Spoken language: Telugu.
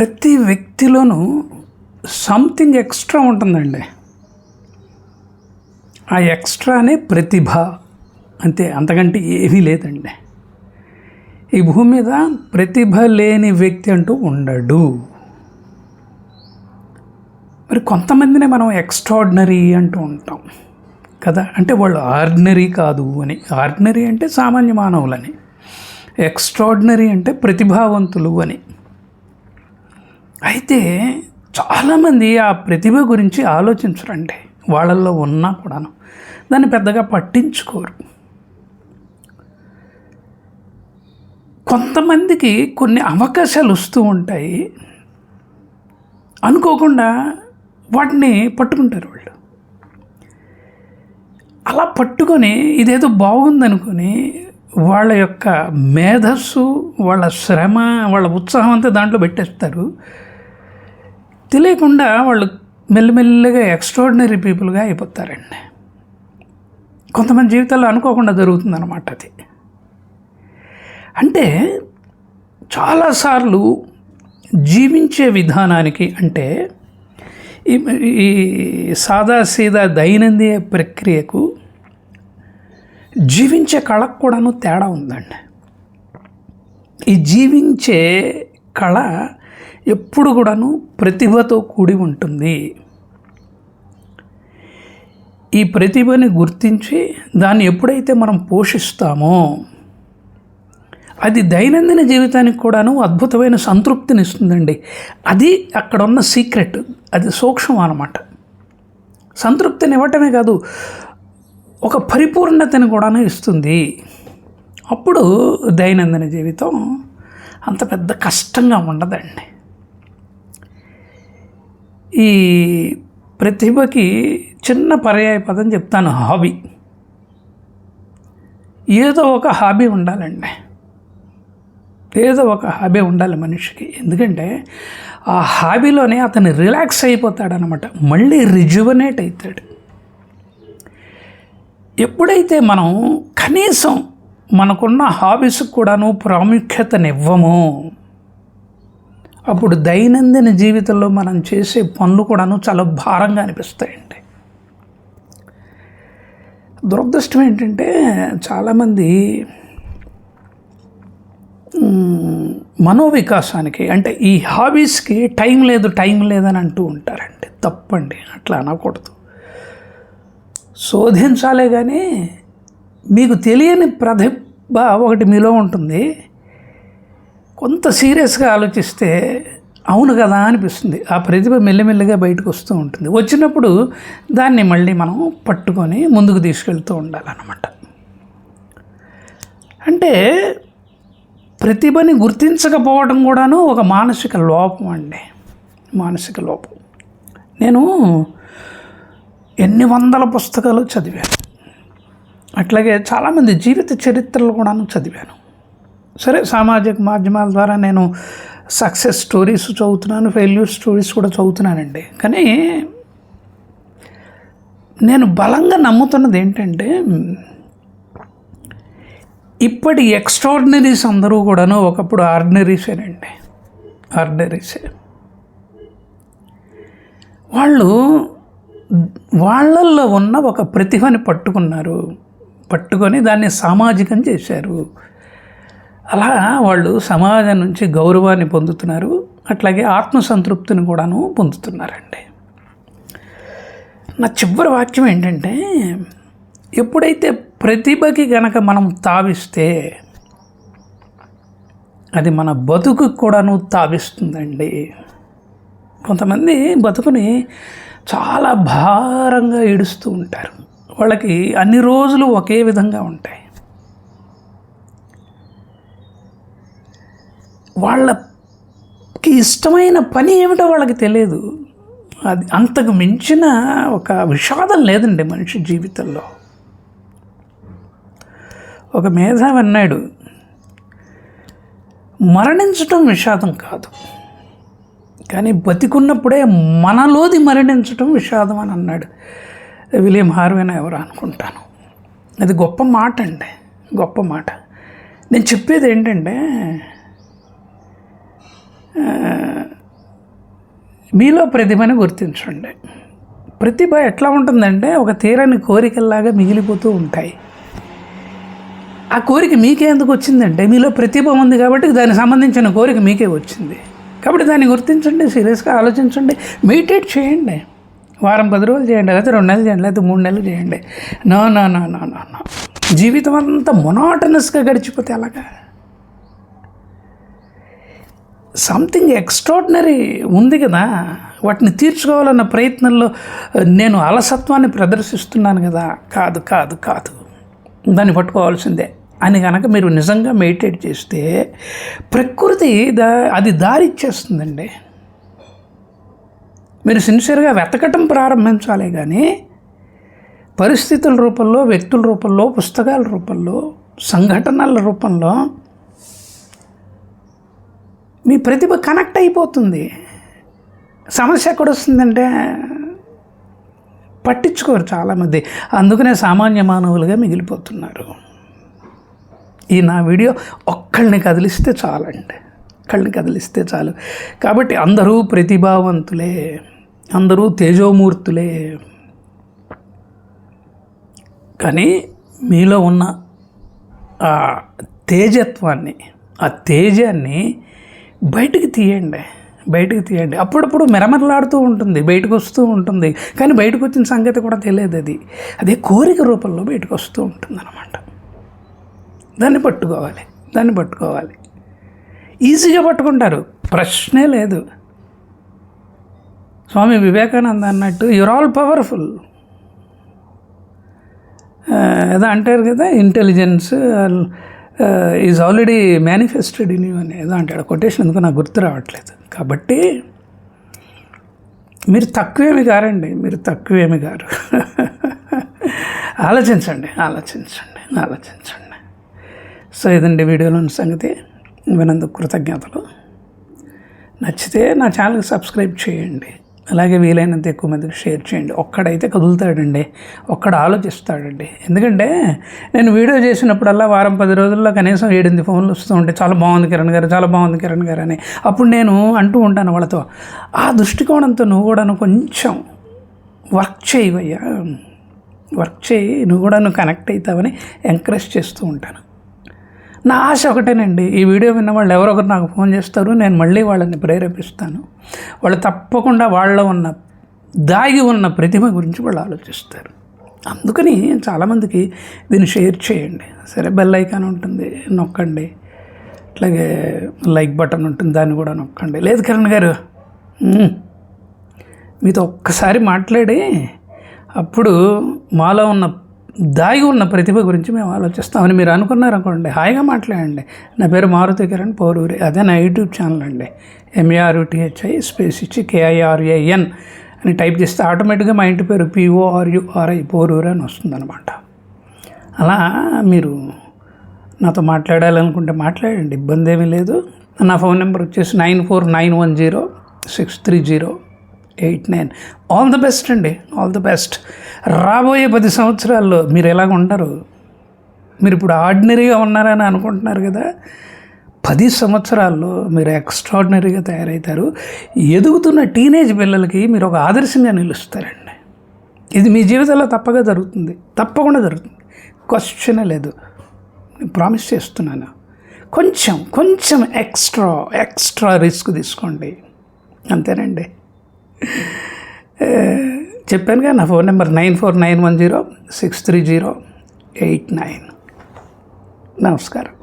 ప్రతి వ్యక్తిలోనూ సంథింగ్ ఎక్స్ట్రా ఉంటుందండి. ఆ ఎక్స్ట్రానే ప్రతిభ అంతే అంతకంటే ఏమీ లేదండి. ఈ భూమి మీద ప్రతిభ లేని వ్యక్తి అంటూ ఉండడు. మరి కొంతమందినే మనం ఎక్స్ట్రాడినరీ అంటూ ఉంటాం కదా? అంటే వాళ్ళు ఆర్డినరీ కాదు అని. ఆర్డినరీ అంటే సామాన్య మానవులని. ఎక్స్ట్రాడినరీ అంటే ప్రతిభావంతులు అని. అయితే చాలామంది ఆ ప్రతిభ గురించి ఆలోచించరండి. వాళ్ళల్లో ఉన్నా కూడాను. దాన్ని పెద్దగా పట్టించుకోరు. కొంతమందికి కొన్ని అవకాశాలు వస్తూ ఉంటాయి. అనుకోకుండా వాటిని పట్టుకుంటారు వాళ్ళు. అలా పట్టుకొని ఇదేదో బాగుందనుకొని వాళ్ళ యొక్క మేధస్సు వాళ్ళ శ్రమ వాళ్ళ ఉత్సాహం అంతా దాంట్లో పెట్టేస్తారు. తెలియకుండా వాళ్ళు మెల్లమెల్లగా ఎక్స్ట్రాడినరీ పీపుల్గా అయిపోతారండి. కొంతమంది జీవితాల్లో అనుకోకుండా జరుగుతుందన్నమాట అది. అంటే చాలాసార్లు జీవించే విధానానికి అంటే ఈ సాదా సీదా దైనందిన ప్రక్రియకు జీవించే కళకు కూడాను తేడా ఉందండి. ఈ జీవించే కళ ఎప్పుడు కూడాను ప్రతిభతో కూడి ఉంటుంది. ఈ ప్రతిభని గుర్తించి దాన్ని ఎప్పుడైతే మనం పోషిస్తామో అది దైనందిన జీవితానికి కూడాను అద్భుతమైన సంతృప్తిని ఇస్తుందండి అది అక్కడ ఉన్న సీక్రెట్ అది సూక్ష్మం అన్నమాట. సంతృప్తిని ఇవ్వటమే కాదు ఒక పరిపూర్ణతని కూడాను ఇస్తుంది. అప్పుడు దైనందిన జీవితం అంత పెద్ద కష్టంగా ఉండదండి. ఈ ప్రతిభకి చిన్న పర్యాయ పదం చెప్తాను హాబీ. ఏదో ఒక హాబీ ఉండాలండి. ఏదో ఒక హాబీ ఉండాలి మనిషికి. ఎందుకంటే ఆ హాబీలోనే అతను రిలాక్స్ అయిపోతాడనమాట. మళ్ళీ రిజువనేట్ అవుతాడు ఎప్పుడైతే మనం కనీసం మనకున్న హాబీస్కి కూడాను ప్రాముఖ్యతనివ్వము. అప్పుడు దైనందిన జీవితంలో మనం చేసే పనులు కూడాను చాలా భారంగా అనిపిస్తాయండి. దురదృష్టం ఏంటంటే చాలామంది మనోవికాసానికి అంటే ఈ హాబీస్కి టైం లేదు టైం లేదని అంటూ ఉంటారండి. తప్పండి అట్లా అనకూడదు. శోధించాలే కానీ మీకు తెలియని ప్రతిభ ఒకటి మీలో ఉంటుంది. కొంత సీరియస్గా ఆలోచిస్తే అవును కదా అనిపిస్తుంది. ఆ ప్రతిభ మెల్లిమెల్లిగా బయటకు వస్తూ ఉంటుంది. వచ్చినప్పుడు దాన్ని మళ్ళీ మనం పట్టుకొని ముందుకు తీసుకెళ్తూ ఉండాలన్నమాట. అంటే ప్రతిభని గుర్తించకపోవడం కూడాను ఒక మానసిక లోపం అండి. మానసిక లోపం. నేను ఎన్ని వందల పుస్తకాలు చదివాను. అట్లాగే చాలామంది జీవిత చరిత్రలు కూడాను చదివాను. సరే సామాజిక మాధ్యమాల ద్వారా నేను సక్సెస్ స్టోరీస్ చదువుతున్నాను ఫెయిల్యూర్ స్టోరీస్ కూడా చదువుతున్నానండి. కానీ నేను బలంగా నమ్ముతున్నది ఏంటంటే ఇప్పటి ఎక్స్ట్రాడినరీస్ అందరూ కూడాను ఒకప్పుడు ఆర్డినరీసేనండి. ఆర్డినరీసే. వాళ్ళు వాళ్ళల్లో ఉన్న ఒక ప్రతిభని పట్టుకున్నారు. పట్టుకొని దాన్ని సామాజికం చేశారు. అలా వాళ్ళు సమాజం నుంచి గౌరవాన్ని పొందుతున్నారు. అట్లాగే ఆత్మసంతృప్తిని కూడాను పొందుతున్నారండి. నా చివరి వాక్యం ఏంటంటే ఎప్పుడైతే ప్రతిభకి గనక మనం తావిస్తే అది మన బతుకు కూడాను తావిస్తుందండి. కొంతమంది బతుకుని చాలా భారంగా ఏడుస్తూ ఉంటారు. వాళ్ళకి అన్ని రోజులు ఒకే విధంగా ఉంటాయి. వాళ్ళకి ఇష్టమైన పని ఏమిటో వాళ్ళకి తెలియదు. అది అంతకు మించిన ఒక విషాదం లేదండి మనిషి జీవితంలో. ఒక మేధావి అన్నాడు మరణించటం విషాదం కాదు. కానీ బతికున్నప్పుడే మనలోది మరణించటం విషాదం అని అన్నాడు. విలియం హార్వేనా ఎవరు అనుకుంటాను. అది గొప్ప మాట అండి. గొప్ప మాట. నేను చెప్పేది ఏంటంటే మీలో ప్రతిభని గుర్తించండి. ప్రతిభ ఎట్లా ఉంటుందంటే ఒక తీరని కోరికల్లాగా మిగిలిపోతూ ఉంటాయి. ఆ కోరిక మీకే ఎందుకు వచ్చిందంటే మీలో ప్రతిభ ఉంది కాబట్టి దానికి సంబంధించిన కోరిక మీకే వచ్చింది. కాబట్టి దాన్ని గుర్తించండి సీరియస్గా ఆలోచించండి మెడిటేట్ చేయండి. వారం పది రోజులు చేయండి లేకపోతే రెండు నెలలు చేయండి లేకపోతే మూడు నెలలు చేయండి. No no no no no no. జీవితం అంతా మొనాటనస్గా గడిచిపోతే అలాగా సంథింగ్ ఎక్స్ట్రాడినరీ ఉంది కదా. వాటిని తీర్చుకోవాలన్న ప్రయత్నంలో నేను అలసత్వాన్ని ప్రదర్శిస్తున్నాను కదా. కాదు కాదు కాదు. దాన్ని పట్టుకోవాల్సిందే. అని కనుక మీరు నిజంగా మెడిటేట్ చేస్తే ప్రకృతి దా అది దారి ఇచ్చేస్తుందండి. మీరు సిన్సియర్గా వెతకటం ప్రారంభించాలి కానీ పరిస్థితుల రూపంలో వ్యక్తుల రూపంలో పుస్తకాల రూపంలో సంఘటనల రూపంలో మీ ప్రతిభ కనెక్ట్ అయిపోతుంది. సమస్య ఎక్కడ వస్తుందంటే పట్టించుకోరు చాలామంది. అందుకనే సామాన్య మానవులుగా మిగిలిపోతున్నారు. ఈ నా వీడియో ఒక్కళ్ళని కదిలిస్తే చాలండి. ఒక్కళ్ళని కదిలిస్తే చాలు. కాబట్టి అందరూ ప్రతిభావంతులే. అందరూ తేజోమూర్తులే. కానీ మీలో ఉన్న ఆ తేజత్వాన్ని ఆ తేజాన్ని బయటకు తీయండి. బయటకు తీయండి. అప్పుడప్పుడు మెరమరలాడుతూ ఉంటుంది బయటకు వస్తూ ఉంటుంది. కానీ బయటకు వచ్చిన సంగతి కూడా తెలియదు అది. అదే కోరిక రూపంలో బయటకు వస్తూ ఉంటుంది అనమాట దాన్ని పట్టుకోవాలి దాన్ని పట్టుకోవాలి. ఈజీగా పట్టుకుంటారు. ప్రశ్నే లేదు. స్వామి వివేకానంద అన్నట్టు యూర్ ఆల్ పవర్ఫుల్ ఏదో అంటారు కదా intelligence is already manifested in you అని ఏదో అంటాడు. కొటేషన్ ఎందుకు నాకు గుర్తు రావట్లేదు. కాబట్టి మీరు తక్కువేమి గారండి మీరు తక్కువేమి గారు. ఆలోచించండి ఆలోచించండి ఆలోచించండి. సో ఇదండి వీడియోలోని సంగతి. వినందుకు కృతజ్ఞతలు. నచ్చితే నా ఛానల్కి సబ్స్క్రైబ్ చేయండి. అలాగే వీలైనంత ఎక్కువ మందికి షేర్ చేయండి. ఒక్కడైతే కదులుతాడండి. ఒక్కడ ఆలోచిస్తాడండి. ఎందుకంటే నేను వీడియో చేసినప్పుడల్లా వారం పది రోజుల్లో కనీసం ఏడెనిమిది ఫోన్లు వస్తూ ఉంటాయి. చాలా బాగుంది కిరణ్ గారు చాలా బాగుంది కిరణ్ గారు అని. అప్పుడు నేను అంటూ ఉంటాను వాళ్ళతో ఆ దృష్టికోణంతో నువ్వు కూడాను కొంచెం వర్క్ చేయవయ్యా వర్క్ చేయి నువ్వు కూడా నువ్వు కనెక్ట్ అవుతావని ఎంకరేజ్ చేస్తూ ఉంటాను. నా ఆశ ఒకటేనండి. ఈ వీడియో విన్న వాళ్ళు ఎవరొకరు నాకు ఫోన్ చేస్తారు నేను మళ్ళీ వాళ్ళని ప్రేరేపిస్తాను. వాళ్ళు తప్పకుండా వాళ్ళ ఉన్న దాగి ఉన్న ప్రతిభ గురించి వాళ్ళు ఆలోచిస్తారు. అందుకని చాలామందికి దీన్ని షేర్ చేయండి. సరే బెల్ ఐకాన్ ఉంటుంది నొక్కండి. అట్లాగే లైక్ బటన్ ఉంటుంది దాన్ని కూడా నొక్కండి. లేదు కిరణ్ గారు మీతో ఒక్కసారి మాట్లాడి అప్పుడు మాలో ఉన్న దాగి ఉన్న ప్రతిభ గురించి మేము ఆలోచిస్తామని మీరు అనుకున్నారనుకోండి హాయిగా మాట్లాడండి. నా పేరు మారుతి కిరణ్ పోరూరి. అదే నా యూట్యూబ్ ఛానల్ అండి. ఎంఏఆర్యుటిహెచ్ఐ స్పేస్ ఇచ్చి కేఐఆర్ఏఎన్ అని టైప్ చేస్తే ఆటోమేటిక్గా మా ఇంటి పేరు పిఓఆర్యుఆర్ఐ పోరూరి అని వస్తుందన్నమాట. అలా మీరు నాతో మాట్లాడాలనుకుంటే మాట్లాడండి. ఇబ్బంది ఏమీ లేదు. నా ఫోన్ నెంబర్ వచ్చేసి nine four nine one zero six three zero eight nine. All the best అండి. ఆల్ ద బెస్ట్ రాబోయే పది సంవత్సరాల్లో మీరు ఎలాగ ఉంటారు? మీరు ఇప్పుడు ఆర్డినరీగా ఉన్నారని అనుకుంటున్నారు కదా? పది సంవత్సరాల్లో మీరు ఎక్స్ట్రాడినరీగా తయారవుతారు ఎదుగుతున్న టీనేజ్ పిల్లలకి మీరు ఒక ఆదర్శంగా నిలుస్తారండి. ఇది మీ జీవితంలో తప్పగా జరుగుతుంది. తప్పకుండా జరుగుతుంది. క్వశ్చనే లేదు. నేను ప్రామిస్ చేస్తున్నాను. కొంచెం కొంచెం ఎక్స్ట్రా ఎక్స్ట్రా రిస్క్ తీసుకోండి. అంతేనండి. Eh, చెప్పానుగా నా phone number nine four nine one zero six three zero eight nine. నమస్కారం.